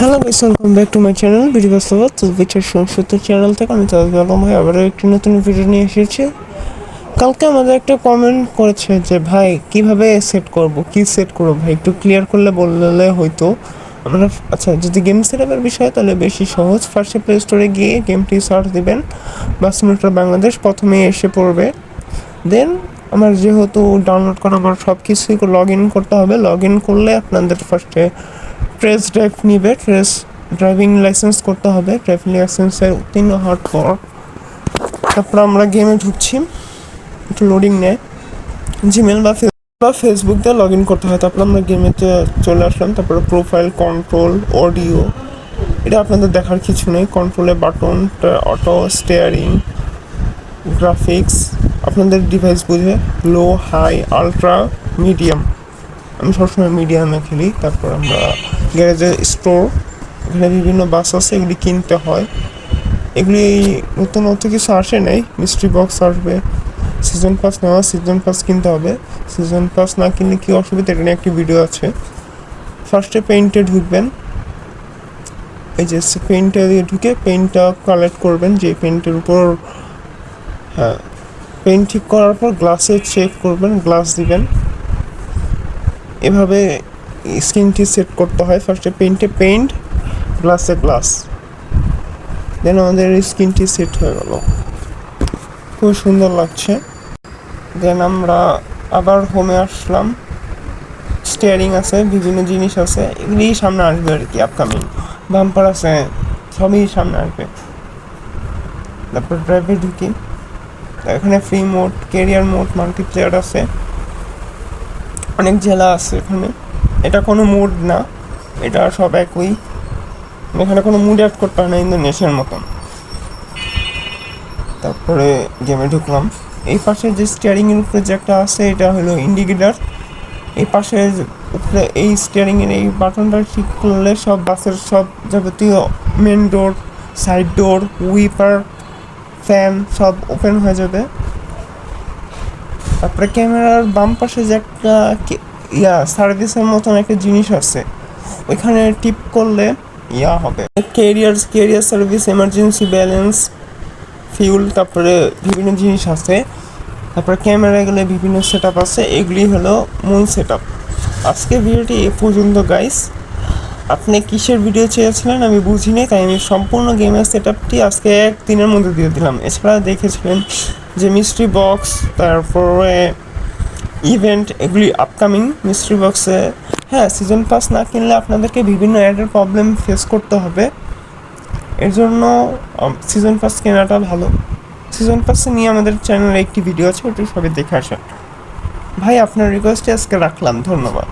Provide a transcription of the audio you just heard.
Hello guys welcome back to my channel video বাস্তবত picture সংসত্তর channel থেকে আমি তাদের আলম ভাই, আবারও একটি নতুন ভিডিও নিয়ে এসেছি। কালকে আমাদের একটা কমেন্ট করেছে যে, ভাই, কীভাবে সেট করব? কি সেট করব? ভাই, একটু ক্লিয়ার করলে বললে হয়তো আমরা আচ্ছা যদি গেম সেটআপের বিষয়, তাহলে বেশি সহজ। ফার্স্টে প্লে স্টোরে গিয়ে গেমটি সার্চ দিবেন। বা সিমুলেটর বাংলাদেশ প্রথমেই এসে পড়বে। দেন আমার যেহেতু ডাউনলোড করা আমার সব কিছুই লগ ইন করতে হবে। লগ ইন করলে আপনাদের ফার্স্টে ট্রেস ড্রাইভ নিবে ট্রেস ড্রাইভিং লাইসেন্স করতে হবে ড্রাইভিং লাইসেন্সের উত্তীর্ণ হওয়ার পর তারপর আমরা গেমে ঢুকছি, একটু লোডিং নেয় জিমেল বা বা ফেসবুক দিয়ে লগ ইন করতে হয়, তারপর আমরা গেমেতে চলে আসলাম, তারপরে প্রোফাইল কন্ট্রোল অডিও এটা আপনাদের দেখার কিছু নেই কন্ট্রোলে বাটন অটো স্টেয়ারিং গ্রাফিক্স আপনাদের ডিভাইস বুঝে লো হাই আলট্রা মিডিয়াম আমি সবসময় মিডিয়ামে খেলি, তারপর আমরা গ্যারেজের স্টোর এখানে বিভিন্ন বাস আছে, এগুলি কিনতে হয়। এগুলি নতুন, অত কিছু আসে নাই। মিস্ট্রি বক্স আসবে সিজন পাস নেওয়া সিজন পাস কিনতে হবে। সিজন পাস না কিনলে কী অসুবিধা? এটা নিয়ে একটি ভিডিও আছে। ফার্স্টে পেইন্টে ঢুকবেন। এই যে পেইন্টে দিয়ে ঢুকে পেইন্টটা কালেক্ট করবেন, যে পেইন্টের উপর হ্যাঁ পেইন্ট ঠিক করার পর গ্লাসে চেক করবেন গ্লাস দিবেন। এভাবে স্ক্রিনটি সেট করতে হয়। ফার্স্টে পেইন্টে পেইন্ট গ্লাসে গ্লাস দেন আমাদের স্ক্রিনটি সেট হয়ে গেল। খুব সুন্দর লাগছে। দেন আমরা আবার হোমে আসলাম। স্টিয়ারিং আছে, বিভিন্ন জিনিস আছে। এগুলি সামনে আসবে আর কি আপকামিং বাম্পার আছে, সবই সামনে আসবে। তারপর ড্রাইভে ঢুকি। এখানে free mode career mode multiplayer আছে। অনেক জেলা আছে এখানে। এটা কোনো মুড না। এটা সব একই। এখানে কোনো মুড অ্যাড করতে পারে না ইন্দোনেশিয়ার মতন। তারপরে গেমে ঢুকলাম। এই পাশে যে স্টিয়ারিং এর উপরে যে একটা আছে, এটা হলো ইন্ডিকেটার এই পাশে উপরে এই স্টিয়ারিং এর এই বাটনটা ঠিক করলে সব বাসের সব যাবতীয় main door side door wiper fan সব ওপেন হয়ে যাবে। তারপরে ক্যামেরার বাম পাশে যে একটা ইয়া সার্ভিসের মতন একটা জিনিস আছে। ওইখানে টিপ করলে ইয়া হবে। Career career service emergency balance fuel তারপরে বিভিন্ন জিনিস আছে। তারপরে ক্যামেরা গেলে বিভিন্ন সেট আছে। এগুলি হলো মূল সেট আজকে ভিডিওটি এ পর্যন্ত গাইস আপনি কিসের ভিডিও চেয়েছিলেন আমি বুঝিনি, তাই আমি সম্পূর্ণ গেমের সেট আপটি আজকে এক দিনের মধ্যে দিয়ে দিলাম। এছাড়া দেখেছিলেন যে মিস্ট্রি বক্স তারপরে ইভেন্ট এগুলি আপকামিং মিস্ট্রি বক্সে হ্যাঁ সিজন পাস না কিনলে আপনাদেরকে বিভিন্ন অ্যাডের প্রবলেম ফেস করতে হবে। এর জন্য সিজন পাস কেনাটা ভালো। সিজন পাসে নিয়ে আমাদের চ্যানেলে একটি ভিডিও আছে, ওটি সবাই দেখে আসেন। ভাই, আপনার রিকোয়েস্টে আজকে রাখলাম, ধন্যবাদ।